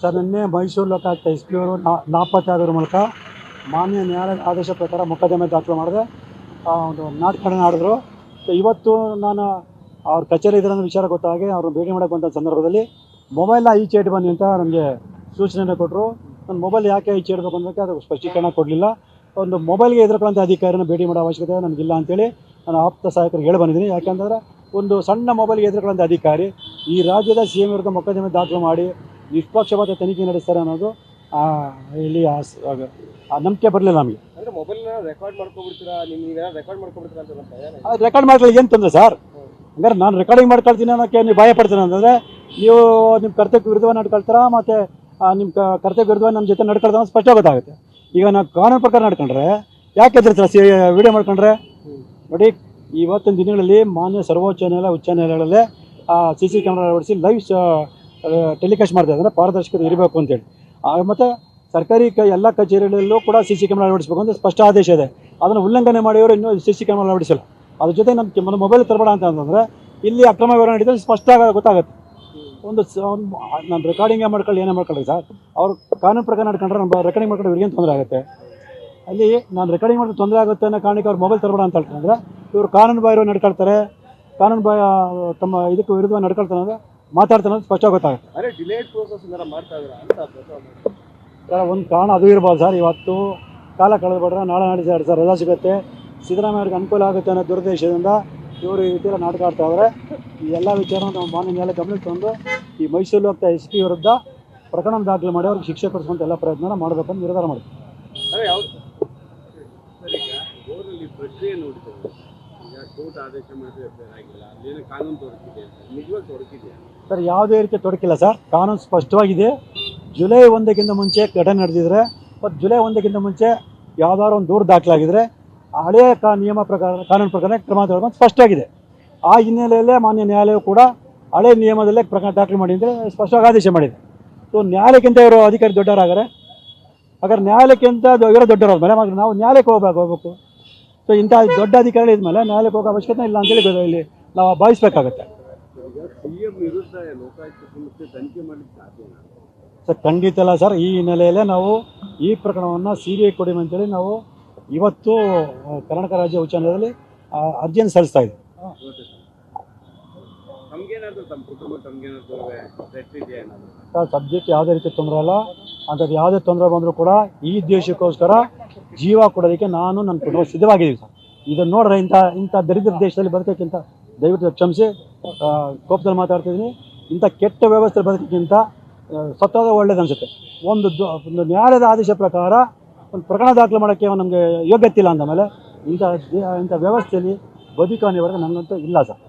Sir, ನಿನ್ನೆ Mysuru Lokayukta S P ಅವರು ನಾಪತ್ತೆ ಆಗೋದ್ರ ಮೂಲಕ ಮಾನ್ಯ ನ್ಯಾಯಾಲಯದ ಆದೇಶ ಪ್ರಕಾರ ಮೊಕದ್ದಮೆ ದಾಖಲು ಮಾಡಿದೆ. ಒಂದು ನಾಟಕ ಆಡಿದ್ರು. ಇವತ್ತು ನಾನು ಅವ್ರ ಕಚೇರಿ ಇದ್ರೆ ಅನ್ನೋ ವಿಚಾರ ಗೊತ್ತಾಗಿ ಅವ್ರನ್ನ ಭೇಟಿ ಮಾಡಕ್ಕೆ ಬಂದ ಸಂದರ್ಭದಲ್ಲಿ ಮೊಬೈಲ್ನ ಈಚೆ ಇಟ್ಟು ಬನ್ನಿ ಅಂತ ನನಗೆ ಸೂಚನೆಯನ್ನು ಕೊಟ್ಟರು ನನ್ನ ಮೊಬೈಲ್ ಯಾಕೆ ಈಚೆ ಇಡಬೇಕು ಅನ್ನೋದಕ್ಕೆ ಅದು ಸ್ಪಷ್ಟೀಕರಣ ಕೊಡಲಿಲ್ಲ. ಒಂದು ಮೊಬೈಲ್ಗೆ ಎದುರುಕೊಳ್ಳೋಂಥ ಅಧಿಕಾರಿನ ಭೇಟಿ ಮಾಡೋ ಅವಶ್ಯಕತೆ ನನಗಿಲ್ಲ ಅಂತೇಳಿ ನಾನು ಆಪ್ತ ಸಹಾಯಕರಿಗೆ ಹೇಳಿ ಬಂದಿದ್ದೀನಿ. ಯಾಕಂತಂದರೆ ಒಂದು ಸಣ್ಣ ಮೊಬೈಲ್ಗೆ ಎದುರುಕೊಳ್ಳೋಂಥ ಅಧಿಕಾರಿ ಈ ರಾಜ್ಯದ ಸಿ ಎಂ ವಿರುದ್ಧ ಮೊಕದ್ದಮೆ ದಾಖಲು ಮಾಡಿ ನಿಷ್ಪಕ್ಷಪಾತ ತನಿಖೆ ನಡೆಸ್ತಾರೆ ಅನ್ನೋದು ಆ, ಇಲ್ಲಿ ಆ ನಂಬಿಕೆ ಬರಲಿಲ್ಲ ನಮಗೆ. ಅಂದ್ರೆ ಮೊಬೈಲ್ ರೆಕಾರ್ಡ್ ಮಾಡ್ಕೊಬಿಡ್ತೀರಾ? ನಿಮ್ಗೆ ರೆಕಾರ್ಡ್ ಮಾಡ್ಕೊಬಿಡ್ತೀರಾ ಅಂತ ಭಯ ಅದು ರೆಕಾರ್ಡ್ ಮಾಡ್ಕೊಳ್ಳಿ ಏನು ತೊಂದರೆ ಸರ್? ಹಂಗಾರೆ ನಾನು ರೆಕಾರ್ಡಿಂಗ್ ಮಾಡ್ಕೊಳ್ತೀನಿ ಅನ್ನೋಕ್ಕೆ ನೀವು ಭಯ ಪಡ್ತೀನಿ ಅಂತಂದರೆ ನೀವು ನಿಮ್ಮ ಕರ್ತವ್ಯ ವಿರುದ್ಧವಾಗಿ ನಡ್ಕೊಳ್ತೀರಾ ಮತ್ತು ನಿಮ್ಮ ಕರ್ತವ್ಯ ವಿರುದ್ಧವಾಗಿ ನಮ್ಮ ಜೊತೆ ನಡ್ಕೊಳ್ತಾ ಸ್ಪಷ್ಟ ಗೊತ್ತಾಗುತ್ತೆ. ಈಗ ನಾವು ಕಾನೂನು ಪ್ರಕಾರ ನಡ್ಕೊಂಡ್ರೆ ಯಾಕೆ ಎದುರ್ತೀರ ಸಿ ವಿಡಿಯೋ ಮಾಡ್ಕೊಂಡ್ರೆ? ನೋಡಿ ಇವತ್ತಿನ ದಿನಗಳಲ್ಲಿ ಮಾನ್ಯ ಸರ್ವೋಚ್ಚ ನ್ಯಾಯಾಲಯ ಉಚ್ಚ ನ್ಯಾಯಾಲಯಗಳಲ್ಲೇ ಸಿ ಸಿ ಕ್ಯಾಮ್ರಾ ಅಳವಡಿಸಿ ಲೈವ್ ಟೆಲಿಕಾಸ್ಟ್ ಮಾಡ್ತಾ ಇದ್ದಾರೆ ಪಾರದರ್ಶಕತೆ ಇರಬೇಕು ಅಂತೇಳಿ. ಮತ್ತು ಸರ್ಕಾರಿ ಕ, ಎಲ್ಲ ಕಚೇರಿಗಳಲ್ಲೂ ಕೂಡ ಸಿ ಸಿ ಕ್ಯಾಮ್ರಾ ಅಳವಡಿಸಬೇಕು ಅಂತ ಸ್ಪಷ್ಟ ಆದೇಶ ಇದೆ. ಅದನ್ನು ಉಲ್ಲಂಘನೆ ಮಾಡಿಯವರು ಇನ್ನೂ ಸಿ ಸಿ ಕ್ಯಾಮ್ರಾ ಅಳವಡಿಸಲ್ಲ. ಅದ್ರ ಜೊತೆ ನಮ್ಮ ಮೊಬೈಲ್ ತರಬೇಡ ಅಂತ ಅಂತಂದರೆ, ಇಲ್ಲಿ ಅಕ್ರಮ ವಿವರ ನಡೀತದೆ ಸ್ಪಷ್ಟ ಆಗ- ಗೊತ್ತಾಗುತ್ತೆ. ಒಂದು ನಾನು ರೆಕಾರ್ಡಿಂಗ್ ಮಾಡ್ಕೊಳ್ಳಿ, ಏನೇ ಮಾಡ್ಕೊಳ್ಳಿ ಸರ್? ಅವ್ರು ಕಾನೂನು ಪ್ರಕಾರ ನಡ್ಕೊಂಡ್ರೆ ನಮ್ಮ ರೆಕಾರ್ಡಿಂಗ್ ಮಾಡ್ಕೊಂಡು ಇವ್ರಿಗೇನು ತೊಂದರೆ ಆಗುತ್ತೆ? ಅಲ್ಲಿ ನಾನು ರೆಕಾರ್ಡಿಂಗ್ ಮಾಡಿದ್ರೆ ತೊಂದರೆ ಆಗುತ್ತೆ ಅನ್ನೋ ಕಾರಣಕ್ಕೆ ಅವ್ರು ಮೊಬೈಲ್ ತರಬೇಡ ಅಂತ ಹೇಳ್ತಾರೆ ಇವರು ಕಾನೂನು ಬಾಹಿರ ನಡ್ಕೊಳ್ತಾರೆ, ಕಾನೂನು ಬಾಯ ತಮ್ಮ ಇದಕ್ಕೆ ವಿರುದ್ಧ ನಡ್ಕೊಳ್ತಾರೆ ಅಂದರೆ ಮಾತಾಡ್ತಾರೆ ಅನ್ನೋದು ಸ್ಪಷ್ಟ ಗೊತ್ತಾಗುತ್ತೆ. ಅರೆ ಡಿಲೇಡ್ ಪ್ರೋಸೆಸ್ ಏನಾರ ಮಾಡ್ತಾ ಇದ್ರ ಅಂತ ಪ್ರಶ್ನೆ. ಸರ್ ಒಂದು ಕಾರಣ ಅದು ಇರ್ಬೋದು ಸರ್ ಇವತ್ತು ಕಾಲ ಕಳೆದ್ಬಿಟ್ರೆ ನಾಳೆ ನಾಳೆ ಸರ್ ರಜಾ ಸಿಗುತ್ತೆ. ಸಿದ್ದರಾಮಯ್ಯ ಅವ್ರಿಗೆ ಅನುಕೂಲ ಆಗುತ್ತೆ ಅನ್ನೋ ದುರುದ್ದೇಶದಿಂದ ಇವರು ಈ ರೀತಿ ನಾಟಕ ಆಡ್ತಾ ಇದ್ದಾರೆ. ಈ ಎಲ್ಲ ವಿಚಾರ ನಮ್ಮ ಮಾನ್ಯ ಮೇಲೆ ಗಮನಕ್ಕೆ ತಂದು ಈ ಮೈಸೂರು ಹೋಗ್ತಾ ಎಸ್ ಪಿ ವಿರುದ್ಧ ಪ್ರಕರಣ ದಾಖಲೆ ಮಾಡಿ ಅವ್ರಿಗೆ ಶಿಕ್ಷೆ ಕೊಡಿಸುವಂಥ ಎಲ್ಲ ಪ್ರಯತ್ನ ಮಾಡಬೇಕು ಅಂತ ನಿರ್ಧಾರ ಮಾಡ್ತೀವಿ ಸರ್ ಪ್ರಕ್ರಿಯೆ ಕೋರ್ಟ್ ಆದೇಶ ಮಾಡಿದ್ರೆ ಕಾನೂನು ತೊಡಕಿದೆ ತೊಡಕಿದೆ ಸರ್, ಯಾವುದೇ ರೀತಿ ತೊಡಕಿಲ್ಲ ಸರ್. ಕಾನೂನು ಸ್ಪಷ್ಟವಾಗಿದೆ. ಜುಲೈ ಒಂದಕ್ಕಿಂತ ಮುಂಚೆ ಘಟನೆ ನಡೆದಿದ್ರೆ ಮತ್ತು ಜುಲೈ ಒಂದಕ್ಕಿಂತ ಮುಂಚೆ ಯಾವ್ದಾದ್ರು ಒಂದು ದೂರು ದಾಖಲಾಗಿದ್ರೆ ಹಳೆಯ ಕಾ, ನಿಯಮ ಪ್ರಕಾರ, ಕಾನೂನು ಪ್ರಕಾರ ಕ್ರಮ ತಗೊಳ್ಬೇಕು ಸ್ಪಷ್ಟವಾಗಿದೆ. ಆ ಹಿನ್ನೆಲೆಯಲ್ಲೇ ಮಾನ್ಯ ನ್ಯಾಯಾಲಯವು ಕೂಡ ಹಳೆ ನಿಯಮದಲ್ಲೇ ಪ್ರಕರಣ ದಾಖಲೆ ಮಾಡಿ ಅಂದರೆ ಸ್ಪಷ್ಟವಾಗಿ ಆದೇಶ ಮಾಡಿದೆ. ಸೊ, ನ್ಯಾಯಾಲಯಕ್ಕಿಂತ ಇವರು ಅಧಿಕಾರಿ ದೊಡ್ಡವರಾಗಾರೆ, ಹಾಗಾದ್ರೆ ನ್ಯಾಯಾಲಯಕ್ಕಿಂತ ಇವರೇ ಇವರು ದೊಡ್ಡವರು ಮೇಲೆ ಹಾಗಾದ್ರೆ ನಾವು ನ್ಯಾಯಾಲಯಕ್ಕೆ ಹೋಗ್ಬೇಕು ಹೋಗ್ಬೇಕು. ಸೊ ಇಂಥ ದೊಡ್ಡ ಅಧಿಕಾರಿಗಳು ಇದ್ಮೇಲೆ ನ್ಯಾಯಾಲಯಕ್ಕೆ ಹೋಗೋ ಅವಶ್ಯಕತೆ ಇಲ್ಲ ಅಂತೇಳಿ ಇಲ್ಲಿ ನಾವು ಭಾವಿಸ್ಬೇಕಾಗತ್ತೆ. ಸರ್, ಖಂಡಿತ ಅಲ್ಲ ಸರ್. ಈ ಹಿನ್ನೆಲೆಯಲ್ಲೇ ನಾವು ಈ ಪ್ರಕರಣವನ್ನು ಸಿ ಬಿ ಐ ಕೊಡಿ ಅಂತೇಳಿ ನಾವು ಇವತ್ತು ಕರ್ನಾಟಕ ರಾಜ್ಯ ಉಚ್ಚ ನ್ಯಾಯಾಲಯದಲ್ಲಿ ಅರ್ಜಿಯನ್ನು ಸಲ್ಲಿಸ್ತಾ ಇದ್ದೀವಿ ಸರ್, ಸಬ್ಜೆಕ್ಟ್ ಯಾವುದೇ ರೀತಿ ತೊಂದರೆ ಇಲ್ಲ. ಅಂಥದ್ದು ಯಾವುದೇ ತೊಂದರೆ ಬಂದರೂ ಕೂಡ ಈ ದೇಶಕ್ಕೋಸ್ಕರ ಜೀವ ಕೊಡೋದಕ್ಕೆ ನಾನು ನನ್ನ ಕುಟುಂಬ ಸಿದ್ಧವಾಗಿದ್ದೀವಿ ಸರ್. ಇದನ್ನು ನೋಡ್ರೆ, ಇಂಥ ಇಂಥ ದರಿದ್ರ ದೇಶದಲ್ಲಿ ಬದುಕೋಕ್ಕಿಂತ ದಯವಿಟ್ಟು ಕ್ಷಮಿಸಿ. ಕೋಪದಲ್ಲಿ ಮಾತಾಡ್ತಿದ್ದೀನಿ ಇಂಥ ಕೆಟ್ಟ ವ್ಯವಸ್ಥೆ ಬದುಕೋಕ್ಕಿಂತ ಸತ್ತೋದ ಒಳ್ಳೇದು ಅನಿಸುತ್ತೆ. ಒಂದು ಒಂದು ನ್ಯಾಯಾಲಯದ ಆದೇಶ ಪ್ರಕಾರ, ಒಂದು ಪ್ರಕರಣ ದಾಖಲೆ ಮಾಡೋಕ್ಕೆ ನಮಗೆ ಯೋಗ್ಯತೆ ಇಲ್ಲ ಅಂದಮೇಲೆ ಇಂಥ ಇಂಥ ವ್ಯವಸ್ಥೆಯಲ್ಲಿ ಬದುಕು ಅನಿವಾರ್ಯ ನನಗಂತೂ ಇಲ್ಲ ಸರ್.